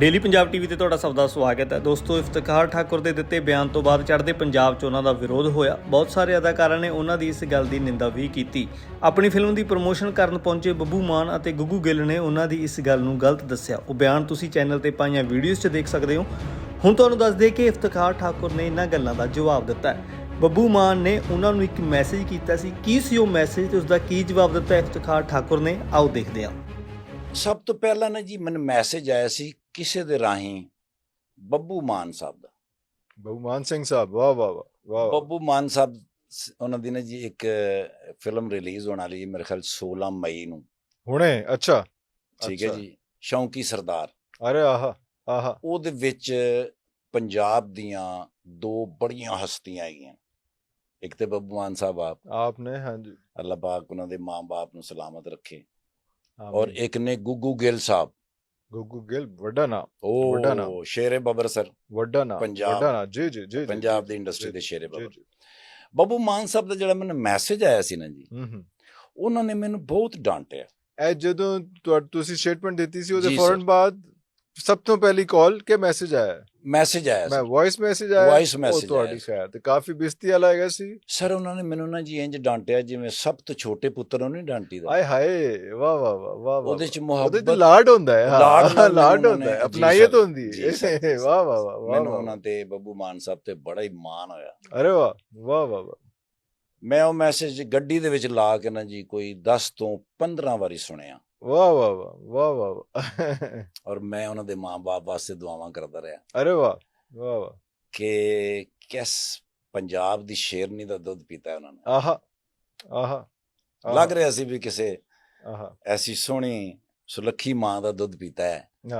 Daily Punjab TV ਤੇ ਤੁਹਾਡਾ ਸਭ ਦਾ ਸਵਾਗਤ ਹੈ। ਦੋਸਤੋ, ਇਫਤਖਾਰ ਠਾਕੁਰ ਦੇ ਦਿੱਤੇ ਬਿਆਨ ਤੋਂ ਬਾਅਦ ਚੜ੍ਹਦੇ ਪੰਜਾਬ 'ਚ ਉਹਨਾਂ ਦਾ ਵਿਰੋਧ ਹੋਇਆ। ਬਹੁਤ ਸਾਰੇ ਅਦਾਕਾਰਾਂ ਨੇ ਉਹਨਾਂ ਦੀ ਇਸ ਗੱਲ ਦੀ ਨਿੰਦਾ ਵੀ ਕੀਤੀ। ਆਪਣੀ ਫਿਲਮ ਦੀ ਪ੍ਰੋਮੋਸ਼ਨ ਕਰਨ ਪਹੁੰਚੇ ਬੱਬੂ ਮਾਨ ਅਤੇ ਗੁੱਗੂ ਗਿੱਲ ਨੇ ਉਹਨਾਂ ਦੀ ਇਸ ਗੱਲ ਨੂੰ ਗਲਤ ਦੱਸਿਆ। ਉਹ ਬਿਆਨ ਤੁਸੀਂ ਚੈਨਲ ਤੇ ਪਾਈਆਂ ਵੀਡੀਓਜ਼ 'ਚ ਦੇਖ ਸਕਦੇ ਹੋ। ਹੁਣ ਤੁਹਾਨੂੰ ਦੱਸ ਦਈਏ ਕਿ ਇਫਤਖਾਰ ਠਾਕੁਰ ਨੇ ਇਹਨਾਂ ਗੱਲਾਂ ਦਾ ਜਵਾਬ ਦਿੱਤਾ ਹੈ। ਬੱਬੂ ਮਾਨ ਨੇ ਉਹਨਾਂ ਨੂੰ ਇੱਕ ਮੈਸੇਜ ਕੀਤਾ ਸੀ। ਕੀ ਸੀ ਉਹ ਮੈਸੇਜ ਤੇ ਉਸ ਦਾ ਕੀ ਜਵਾਬ ਦਿੱਤਾ ਇਫਤਖਾਰ ਠਾਕੁਰ ਨੇ। ਆਓ ਦੇਖਦੇ ਹਾਂ। ਸਭ ਤੋਂ ਪਹਿਲਾਂ ਨਾ ਜੀ, ਮੈਨੂੰ ਮੈਸੇਜ ਆਇਆ ਸੀ ਕਿਸੇ ਦੇ ਰਾਹੀਂ ਬੱਬੂ ਮਾਨ ਸਾਹਿਬ ਦਾ। ਬਹੁਮਾਨ ਸਿੰਘ ਸਾਹਿਬ ਵਾਹ ਵਾਹ ਵਾਹ ਵਾਹ ਵਾਹ। ਬੱਬੂ ਮਾਨ ਸਾਹਿਬ ਸ- ਉਹਨਾਂ ਦੀ ਨਾ ਜੀ ਇੱਕ ਫਿਲਮ ਰਿਲੀਜ਼ ਹੋਣ ਵਾਲੀ ਹੈ ਮੇਰੇ ਖਿਆਲ 16 ਮਈ ਨੂੰ। ਹੁਣੇ? ਅੱਛਾ। ਠੀਕ ਹੈ ਅੱਛਾ। ਜੀ ਸ਼ੌਂਕੀ ਸਰਦਾਰ। ਅਰੇ ਆਹਾ ਆਹਾ। ਉਹਦੇ ਵਿੱਚ ਪੰਜਾਬ ਦੀਆਂ ਦੋ ਬੜੀਆਂ ਹਸਤੀਆਂ ਆਈਆਂ ਇੱਕ ਤੇ ਬੱਬੂ ਮਾਨ ਸਾਹਿਬ ਆਪ। ਆਪਨੇ ਹਾਂਜੀ। ਅੱਲਾਹ ਪਾਕ ਉਹਨਾਂ ਦੇ ਮਾਂ-ਬਾਪ ਨੂੰ ਸਲਾਮਤ ਰੱਖੇ। ਔਰ ਇੱਕ ਨੇ ਗੁੱਗੂ ਗਿੱਲ ਸਾਹਿਬ। ਗੁੱਗੂ ਗਿੱਲ ਵੱਡਾ ਨਾਮ ਵੱਡਾ ਨਾਮ। ਉਹ ਸ਼ੇਰੇ ਬਬਰ ਸਰ ਵੱਡਾ ਨਾਮ ਪੰਜਾਬ। ਵੱਡਾ ਨਾਮ ਜੀ ਜੀ ਜੀ ਪੰਜਾਬ ਦੀ ਇੰਡਸਟਰੀ ਦੇ ਸ਼ੇਰੇ ਬਬਰ। ਬੱਬੂ ਮਾਨ ਸਾਹਿਬ ਦਾ ਜਿਹੜਾ ਮੈਨੂੰ ਮੈਸੇਜ ਆਇਆ ਸੀ ਨਾ ਜੀ ਉਹਨਾਂ ਨੇ ਮੈਨੂੰ ਬਹੁਤ ਡਾਂਟਿਆ ਇਹ ਜਦੋਂ ਤੁਸੀਂ ਸਟੇਟਮੈਂਟ ਦਿੱਤੀ ਸੀ ਉਹਦੇ ਫੌਰਨ। ਬਾਅਦ ਸਭ ਤੋਂ ਪਹਿਲੀ ਕਾਲ ਕੇ ਮੈਸੇਜ ਆਇਆ ਮੈਸੇਜ ਆਇਆ ਮੈਂ ਵੌਇਸ ਮੈਸੇਜ ਆਇਆ ਉਹ message ਤੁਹਾਡੀ। ਖੈਰ ਤੇ ਕਾਫੀ ਬਿਸਤੀ ਵਾਲਾ ਹੈਗਾ ਸੀ ਸਰ ਉਹਨਾਂ ਨੇ ਮੈਨੂੰ ਨਾ ਜੀ ਇੰਜ ਡਾਂਟਿਆ ਜਿਵੇਂ ਸਭ ਤੋਂ ਛੋਟੇ ਪੁੱਤਰ ਨੂੰ ਨਹੀਂ ਡਾਂਟੀਦਾ ਆਏ ਹਾਏ ਵਾਹ ਵਾਹ ਵਾਹ ਵਾਹ ਉਹਦੇ ਚ ਉਹਦੇ ਮੁਹੱਬਤ ਤੇ ਲਾਡ ਹੁੰਦਾ ਹੈ ਲਾਡ ਲਾਡ ਉਹਨਾਂ ਹੁੰਦਾ ਹੈ sir, ਹੁੰਦੀ ਹੈ ਵਾਹ ਵਾਹ ਵਾਹ ਮੈਨੂੰ ਉਹਨਾਂ ਤੇ ਬੱਬੂ ਮਾਨ ਸਾਹਿਬ ਤੇ ਬੜਾ ਹੀ ਮਾਣ ਹੋਇਆ ਅਰੇ ਵਾਹ ਵਾਹ ਵਾਹ ਵਾਹ ਮੈਂ ਉਹ ਮੈਸੇਜ ਗੱਡੀ ਦੇ ਵਿੱਚ ਲਾ ਕੇ ਨਾ ਜੀ ਕੋਈ 10 ਤੋਂ 15 ਵਾਰੀ ਸੁਣਿਆ ਵਾਹ ਵਾਹ ਵਾਹ ਵਾਹ ਵਾਹ ਔਰ ਮੈਂ ਉਹਨਾਂ ਦੇ ਮਾਂ-ਬਾਪ ਵਾਸਤੇ ਦੁਆਵਾਂ ਕਰਦਾ ਰਿਹਾ। ਅਰੇ ਵਾਹ ਵਾਹ ਵਾਹ। ਕਿ ਕਿਸ ਪੰਜਾਬ ਦੀ ਸ਼ੇਰਨੀ ਦਾ ਦੁੱਧ ਪੀਤਾ ਉਹਨਾਂ ਨੇ। ਆਹਾ ਆਹਾ ਆਹਾ, ਲੱਗ ਰਿਹਾ ਸੀ ਵੀ ਕਿਸੇ ਆਹਾ। ਐਸੀ ਸੋਹਣੀ ਸੁਲੱਖੀ ਮਾਂ ਦਾ ਦੁੱਧ ਪੀਤਾ ਹੈ।